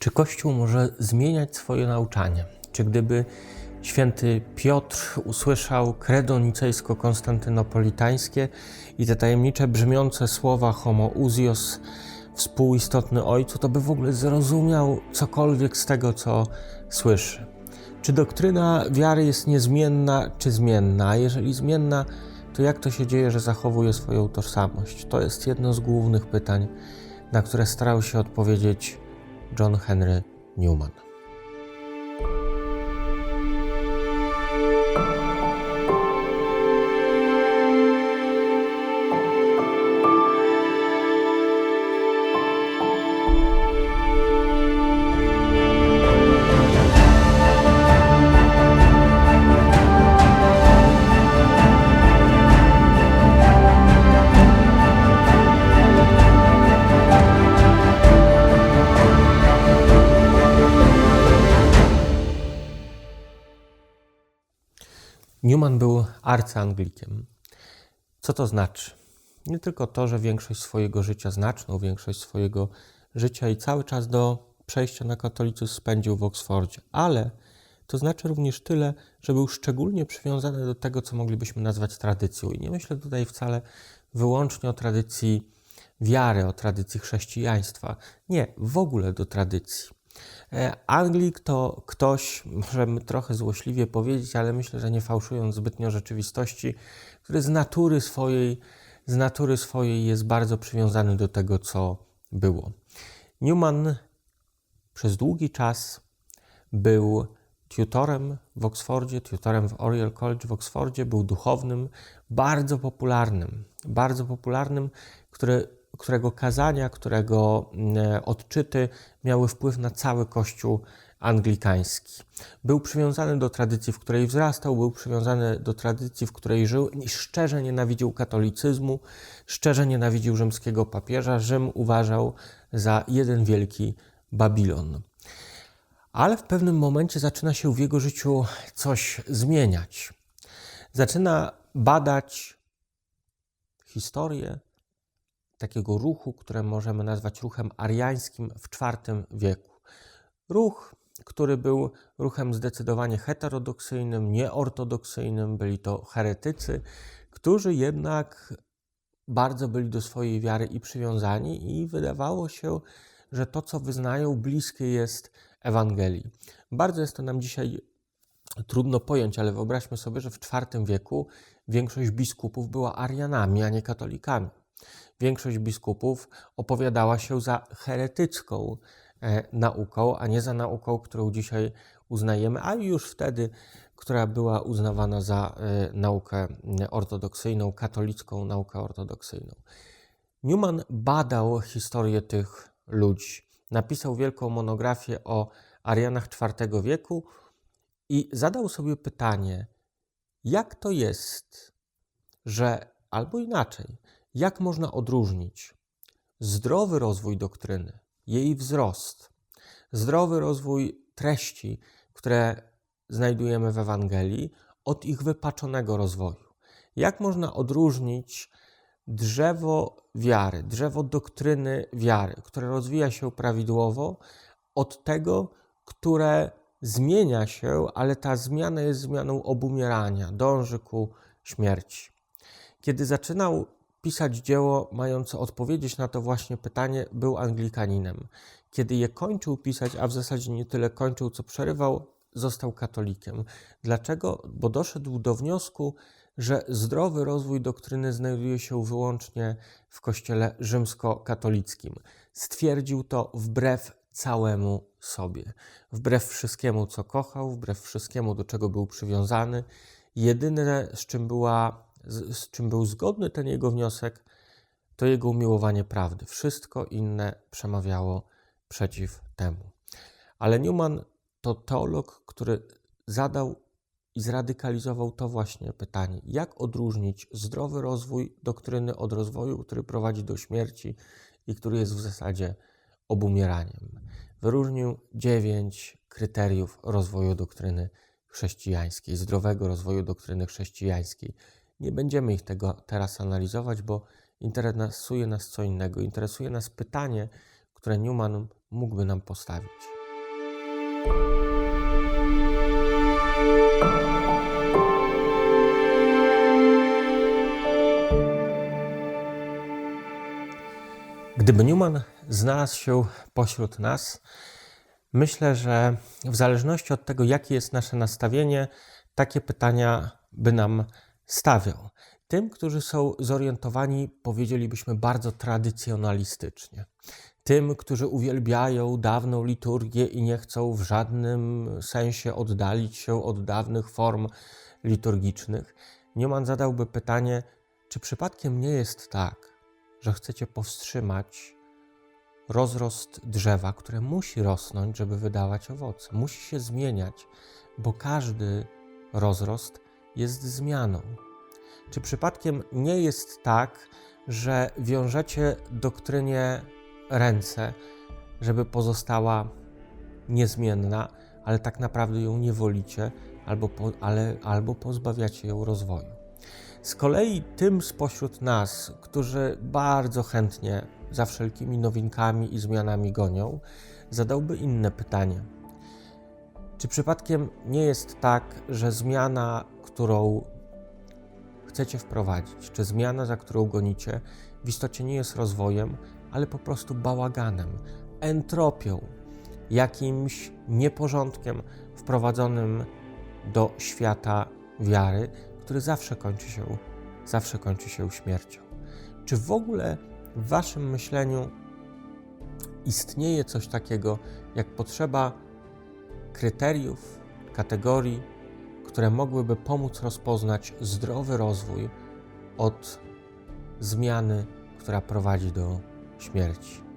Czy Kościół może zmieniać swoje nauczanie? Czy gdyby święty Piotr usłyszał credo nicejsko-konstantynopolitańskie i te tajemnicze brzmiące słowa homo usios, współistotny Ojcu, to by w ogóle zrozumiał cokolwiek z tego, co słyszy? Czy doktryna wiary jest niezmienna, czy zmienna? A jeżeli zmienna, to jak to się dzieje, że zachowuje swoją tożsamość? To jest jedno z głównych pytań, na które starał się odpowiedzieć John Henry Newman. Newman był arcyanglikiem. Co to znaczy? Nie tylko to, że większość swojego życia, znaczną większość swojego życia i cały czas do przejścia na katolicyzm spędził w Oksfordzie, ale to znaczy również tyle, że był szczególnie przywiązany do tego, co moglibyśmy nazwać tradycją. I nie myślę tutaj wcale wyłącznie o tradycji wiary, o tradycji chrześcijaństwa. Nie, w ogóle do tradycji. E, Anglik to ktoś, możemy trochę złośliwie powiedzieć, ale myślę, że nie fałszując zbytnio rzeczywistości, który z natury swojej, z natury swojej jest bardzo przywiązany do tego, co było. Newman przez długi czas był tutorem w Oksfordzie, tutorem w Oriel College w Oksfordzie, był duchownym, bardzo popularnym, bardzo popularnym, który którego kazania, którego mm, odczyty miały wpływ na cały Kościół anglikański. Był przywiązany do tradycji, w której wzrastał, był przywiązany do tradycji, w której żył i szczerze nienawidził katolicyzmu, szczerze nienawidził rzymskiego papieża. Rzym uważał za jeden wielki Babilon. Ale w pewnym momencie zaczyna się w jego życiu coś zmieniać. Zaczyna badać historię, takiego ruchu, które możemy nazwać ruchem ariańskim w IV wieku. Ruch, który był ruchem zdecydowanie heterodoksyjnym, nieortodoksyjnym, byli to heretycy, którzy jednak bardzo byli do swojej wiary i przywiązani, i wydawało się, że to, co wyznają, bliskie jest Ewangelii. Bardzo jest to nam dzisiaj trudno pojąć, ale wyobraźmy sobie, że w IV wieku większość biskupów była Arianami, a nie katolikami większość biskupów opowiadała się za heretycką e, nauką, a nie za nauką, którą dzisiaj uznajemy, a już wtedy, która była uznawana za e, naukę ortodoksyjną, katolicką naukę ortodoksyjną. Newman badał historię tych ludzi. Napisał wielką monografię o Arianach IV wieku i zadał sobie pytanie, jak to jest, że albo inaczej, jak można odróżnić zdrowy rozwój doktryny, jej wzrost, zdrowy rozwój treści, które znajdujemy w Ewangelii, od ich wypaczonego rozwoju? Jak można odróżnić drzewo wiary, drzewo doktryny wiary, które rozwija się prawidłowo, od tego, które zmienia się, ale ta zmiana jest zmianą obumierania, dąży ku śmierci. Kiedy zaczynał pisać dzieło mające odpowiedzieć na to właśnie pytanie, był Anglikaninem. Kiedy je kończył pisać, a w zasadzie nie tyle kończył, co przerywał, został katolikiem. Dlaczego? Bo doszedł do wniosku, że zdrowy rozwój doktryny znajduje się wyłącznie w kościele rzymskokatolickim. Stwierdził to wbrew całemu sobie, wbrew wszystkiemu, co kochał, wbrew wszystkiemu, do czego był przywiązany. Jedyne, z czym była z, z czym był zgodny ten jego wniosek, to jego umiłowanie prawdy. Wszystko inne przemawiało przeciw temu. Ale Newman to teolog, który zadał i zradykalizował to właśnie pytanie: jak odróżnić zdrowy rozwój doktryny od rozwoju, który prowadzi do śmierci i który jest w zasadzie obumieraniem? Wyróżnił dziewięć kryteriów rozwoju doktryny chrześcijańskiej, zdrowego rozwoju doktryny chrześcijańskiej. Nie będziemy ich tego teraz analizować, bo interesuje nas co innego. Interesuje nas pytanie, które Newman mógłby nam postawić. Gdyby Newman znalazł się pośród nas, myślę, że w zależności od tego, jakie jest nasze nastawienie, takie pytania by nam stawiał. Tym, którzy są zorientowani, powiedzielibyśmy bardzo tradycjonalistycznie. Tym, którzy uwielbiają dawną liturgię i nie chcą w żadnym sensie oddalić się od dawnych form liturgicznych, Newman zadałby pytanie, czy przypadkiem nie jest tak, że chcecie powstrzymać rozrost drzewa, które musi rosnąć, żeby wydawać owoce, musi się zmieniać, bo każdy rozrost jest zmianą. Czy przypadkiem nie jest tak, że wiążecie doktrynie ręce, żeby pozostała niezmienna, ale tak naprawdę ją nie wolicie, albo, po, ale, albo pozbawiacie ją rozwoju? Z kolei tym spośród nas, którzy bardzo chętnie za wszelkimi nowinkami i zmianami gonią, zadałby inne pytanie. Czy przypadkiem nie jest tak, że zmiana, którą chcecie wprowadzić, czy zmiana, za którą gonicie, w istocie nie jest rozwojem, ale po prostu bałaganem, entropią, jakimś nieporządkiem wprowadzonym do świata wiary, który zawsze kończy się, zawsze kończy się śmiercią. Czy w ogóle w waszym myśleniu istnieje coś takiego jak potrzeba kryteriów, kategorii, które mogłyby pomóc rozpoznać zdrowy rozwój od zmiany, która prowadzi do śmierci?